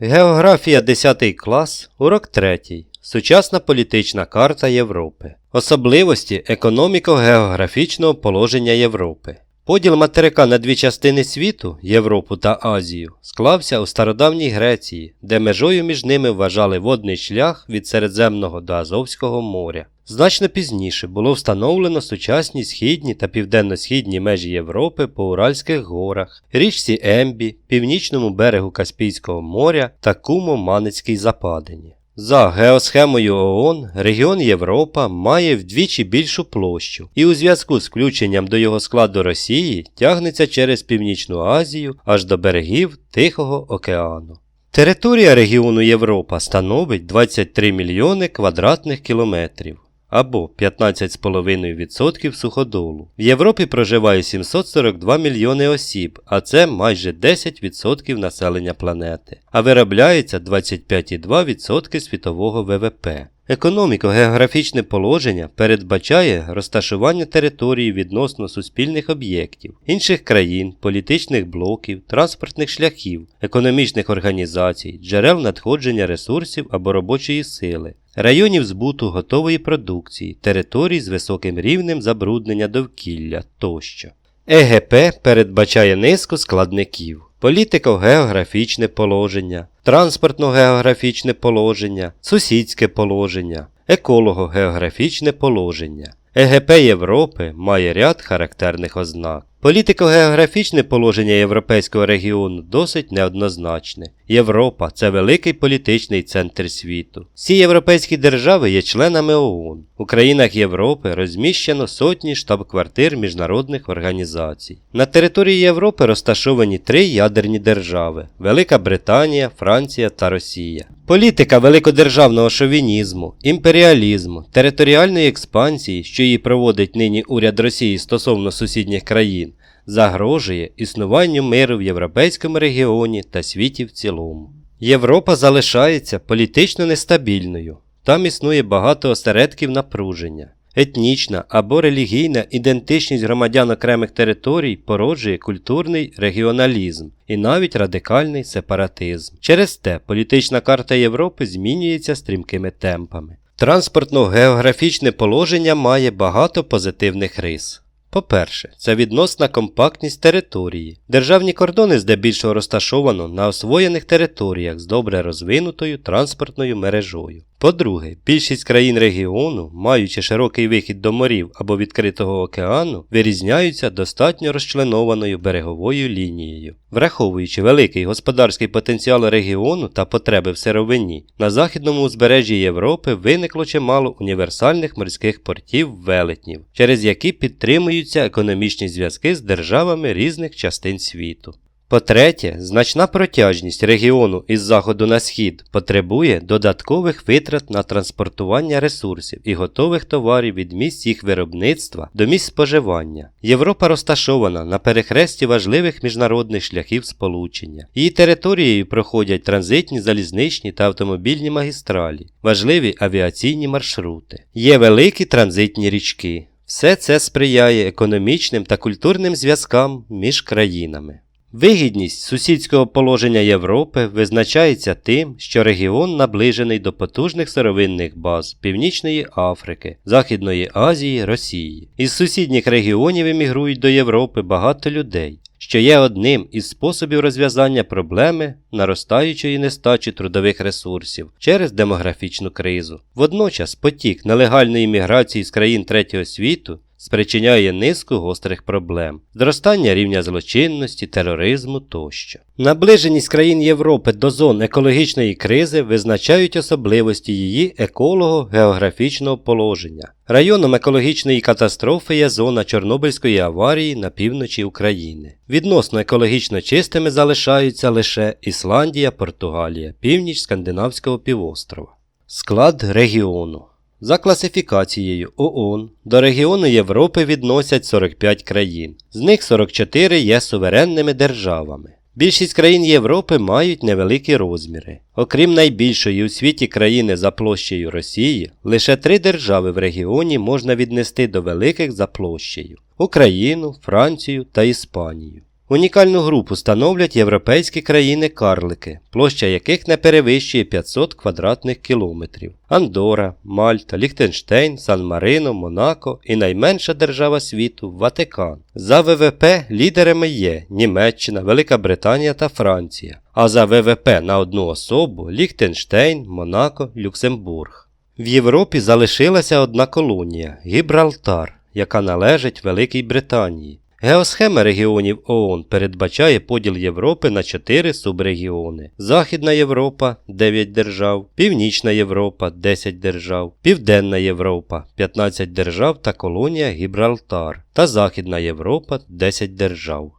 Географія 10 клас, урок 3. Сучасна політична карта Європи. Особливості економіко-географічного положення Європи. Поділ материка на дві частини світу Європу та Азію склався у стародавній Греції, де межою між ними вважали водний шлях від Середземного до Азовського моря. Значно пізніше було встановлено сучасні східні та південно-східні межі Європи по Уральських горах, річці Ембі, північному берегу Каспійського моря та Кумо-Манецькій западині. За геосхемою ООН регіон Європа має вдвічі більшу площу і у зв'язку з включенням до його складу Росії тягнеться через Північну Азію аж до берегів Тихого океану. Територія регіону Європа становить 23 мільйони квадратних кілометрів або 15,5% суходолу. В Європі проживає 742 мільйони осіб, а це майже 10% населення планети, а виробляється 25,2% світового ВВП. Економіко-географічне положення передбачає розташування території відносно суспільних об'єктів, інших країн, політичних блоків, транспортних шляхів, економічних організацій, джерел надходження ресурсів або робочої сили, районів збуту готової продукції, територій з високим рівнем забруднення довкілля тощо. ЕГП передбачає низку складників. Політико-географічне положення, транспортно-географічне положення, сусідське положення, еколого-географічне положення. ЕГП Європи має ряд характерних ознак. Політико-географічне положення європейського регіону досить неоднозначне. Європа це великий політичний центр світу. Всі європейські держави є членами ООН. У країнах Європи розміщено сотні штаб-квартир міжнародних організацій. На території Європи розташовані три ядерні держави: Велика Британія, Франція та Росія. Політика великодержавного шовінізму, імперіалізму, територіальної експансії, що її проводить нині уряд Росії стосовно сусідніх країн, загрожує існуванню миру в європейському регіоні та світі в цілому. Європа залишається політично нестабільною. Там існує багато осередків напруження. Етнічна або релігійна ідентичність громадян окремих територій породжує культурний регіоналізм і навіть радикальний сепаратизм. Через те політична карта Європи змінюється стрімкими темпами. Транспортно-географічне положення має багато позитивних рис. По-перше, це відносна компактність території. Державні кордони здебільшого розташовано на освоєних територіях з добре розвинутою транспортною мережою. По-друге, більшість країн регіону, маючи широкий вихід до морів або відкритого океану, вирізняються достатньо розчленованою береговою лінією. Враховуючи великий господарський потенціал регіону та потреби в сировині, на західному узбережжі Європи виникло чимало універсальних морських портів велетнів, через які підтримуються економічні зв'язки з державами різних частин світу. По-третє, значна протяжність регіону із заходу на схід потребує додаткових витрат на транспортування ресурсів і готових товарів від місць їх виробництва до місць споживання. Європа розташована на перехресті важливих міжнародних шляхів сполучення. Її територією проходять транзитні залізничні та автомобільні магістралі, важливі авіаційні маршрути. Є великі транзитні річки. Все це сприяє економічним та культурним зв'язкам між країнами. Вигідність сусідського положення Європи визначається тим, що регіон наближений до потужних сировинних баз Північної Африки, Західної Азії, Росії. Із сусідніх регіонів емігрують до Європи багато людей, що є одним із способів розв'язання проблеми наростаючої нестачі трудових ресурсів через демографічну кризу. Водночас потік нелегальної міграції з країн третього світу спричиняє низку гострих проблем, зростання рівня злочинності, тероризму тощо. Наближеність країн Європи до зон екологічної кризи визначають особливості її еколого-географічного положення. Районом екологічної катастрофи є зона Чорнобильської аварії на півночі України. Відносно екологічно чистими залишаються лише Ісландія, Португалія, північ Скандинавського півострова. Склад регіону за класифікацією ООН до регіону Європи відносять 45 країн, з них 44 є суверенними державами. Більшість країн Європи мають невеликі розміри. Окрім найбільшої у світі країни за площею Росії, лише три держави в регіоні можна віднести до великих за площею Україну, Францію та Іспанію. Унікальну групу становлять європейські країни-карлики, площа яких не перевищує 500 квадратних кілометрів. Андора, Мальта, Ліхтенштейн, Сан-Марино, Монако і найменша держава світу Ватикан. За ВВП лідерами є Німеччина, Велика Британія та Франція, а за ВВП на одну особу Ліхтенштейн, Монако, Люксембург. В Європі залишилася одна колонія Гібралтар, яка належить Великій Британії. Геосхема регіонів ООН передбачає поділ Європи на чотири субрегіони: Західна Європа 9 держав, Північна Європа 10 держав, Південна Європа 15 держав та колонія Гібралтар та Західна Європа 10 держав.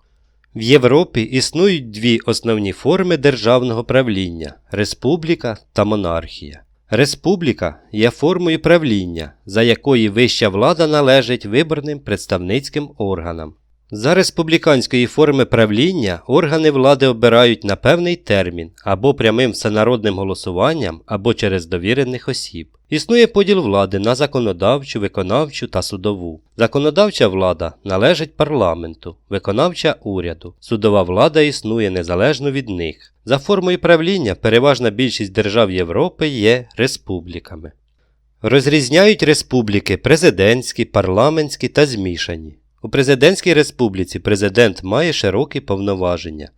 В Європі існують дві основні форми державного правління республіка та монархія. Республіка є формою правління, за якої вища влада належить виборним представницьким органам. За республіканської форми правління органи влади обирають на певний термін або прямим всенародним голосуванням, або через довірених осіб. Існує поділ влади на законодавчу, виконавчу та судову. Законодавча влада належить парламенту, виконавча уряду. Судова влада існує незалежно від них. За формою правління переважна більшість держав Європи є республіками. Розрізняють республіки президентські, парламентські та змішані. У президентській республіці президент має широкі повноваження.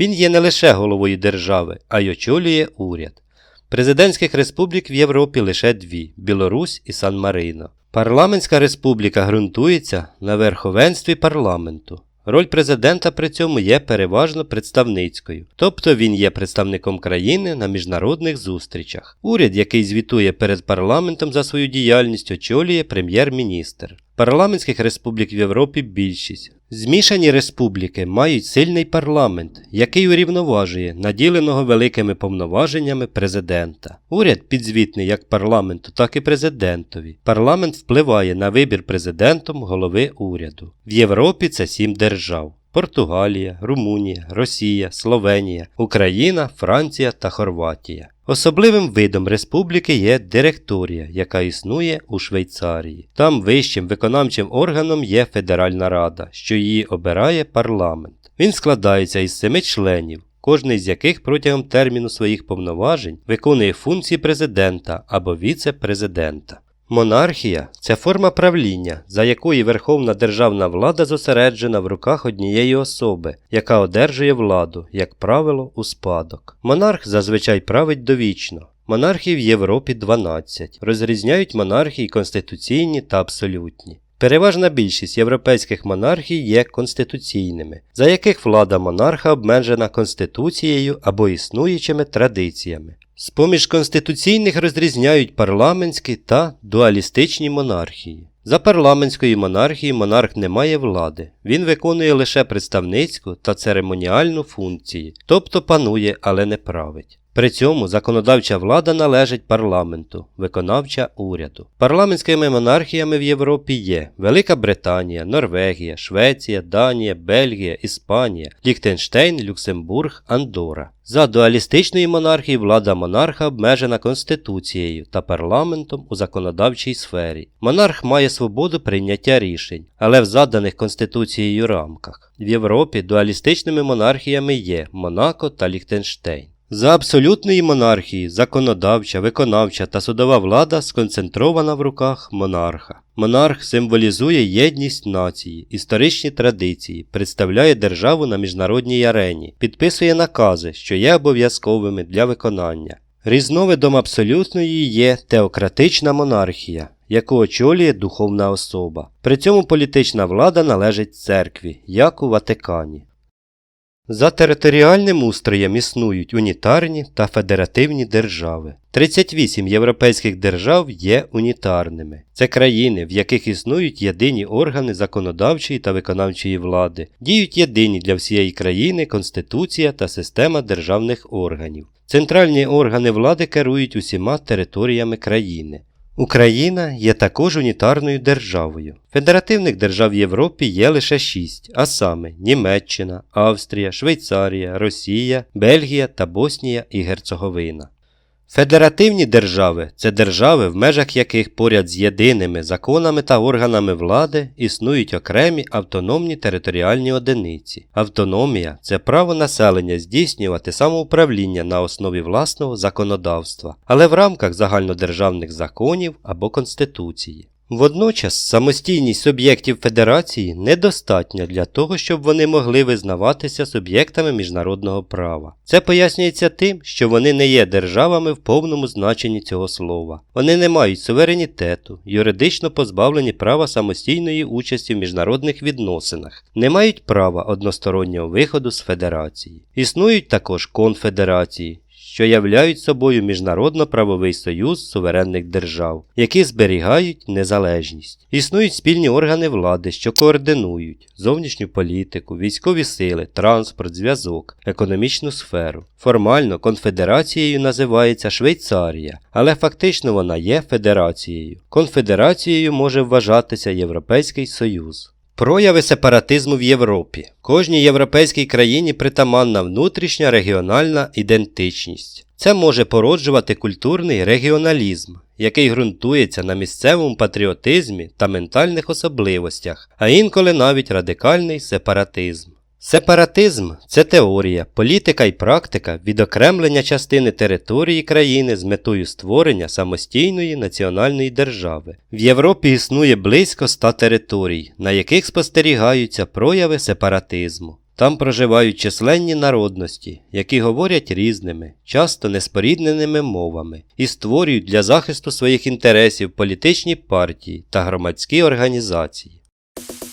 Він є не лише головою держави, а й очолює уряд. Президентських республік в Європі лише дві Білорусь і Сан-Марино. Парламентська республіка ґрунтується на верховенстві парламенту. Роль президента при цьому є переважно представницькою, тобто він є представником країни на міжнародних зустрічах. Уряд, який звітує перед парламентом за свою діяльність, очолює прем'єр-міністр. Парламентських республік в Європі більшість. Змішані республіки мають сильний парламент, який урівноважує наділеного великими повноваженнями президента. Уряд підзвітний як парламенту, так і президентові. Парламент впливає на вибір президентом голови уряду. В Європі це сім держав. Португалія, Румунія, Росія, Словенія, Україна, Франція та Хорватія. Особливим видом республіки є директорія, яка існує у Швейцарії. Там вищим виконавчим органом є Федеральна Рада, що її обирає парламент. Він складається із семи членів, кожний з яких протягом терміну своїх повноважень виконує функції президента або віце-президента. Монархія це форма правління, за якої верховна державна влада зосереджена в руках однієї особи, яка одержує владу, як правило, у спадок. Монарх зазвичай править довічно. Монархій в Європі 12. Розрізняють монархії конституційні та абсолютні. Переважна більшість європейських монархій є конституційними, за яких влада монарха обмежена конституцією або існуючими традиціями. З-поміж конституційних розрізняють парламентські та дуалістичні монархії. За парламентської монархії монарх не має влади, він виконує лише представницьку та церемоніальну функції, тобто панує, але не править. При цьому законодавча влада належить парламенту, виконавча уряду. Парламентськими монархіями в Європі є Велика Британія, Норвегія, Швеція, Данія, Бельгія, Іспанія, Ліхтенштейн, Люксембург, Андора. За дуалістичної монархії влада монарха обмежена конституцією та парламентом у законодавчій сфері. Монарх має свободу прийняття рішень, але в заданих конституцією рамках. В Європі дуалістичними монархіями є Монако та Ліхтенштейн. За абсолютної монархії законодавча, виконавча та судова влада сконцентрована в руках монарха. Монарх символізує єдність нації, історичні традиції, представляє державу на міжнародній арені, підписує накази, що є обов'язковими для виконання. Різновидом абсолютної є теократична монархія, яку очолює духовна особа. При цьому політична влада належить церкві, як у Ватикані. За територіальним устроєм існують унітарні та федеративні держави. 38 європейських держав є унітарними. Це країни, в яких існують єдині органи законодавчої та виконавчої влади, діють єдині для всієї країни конституція та система державних органів. Центральні органи влади керують усіма територіями країни. Україна є також унітарною державою. Федеративних держав в Європі є лише шість, а саме Німеччина, Австрія, Швейцарія, Росія, Бельгія та Боснія і Герцеговина. Федеративні держави це держави, в межах яких поряд з єдиними законами та органами влади існують окремі автономні територіальні одиниці. Автономія це право населення здійснювати самоуправління на основі власного законодавства, але в рамках загальнодержавних законів або конституції. Водночас самостійність суб'єктів Федерації недостатня для того, щоб вони могли визнаватися суб'єктами міжнародного права. Це пояснюється тим, що вони не є державами в повному значенні цього слова. Вони не мають суверенітету, юридично позбавлені права самостійної участі в міжнародних відносинах, не мають права одностороннього виходу з федерації. Існують також конфедерації, що являють собою міжнародно-правовий союз суверенних держав, які зберігають незалежність. Існують спільні органи влади, що координують зовнішню політику, військові сили, транспорт, зв'язок, економічну сферу. Формально конфедерацією називається Швейцарія, але фактично вона є федерацією. Конфедерацією може вважатися Європейський Союз. Прояви сепаратизму в Європі. Кожній європейській країні притаманна внутрішня регіональна ідентичність. Це може породжувати культурний регіоналізм, який ґрунтується на місцевому патріотизмі та ментальних особливостях, а інколи навіть радикальний сепаратизм. Сепаратизм це теорія, політика і практика відокремлення частини території країни з метою створення самостійної національної держави. В Європі існує близько ста територій, на яких спостерігаються прояви сепаратизму. Там проживають численні народності, які говорять різними, часто неспорідненими мовами, і створюють для захисту своїх інтересів політичні партії та громадські організації.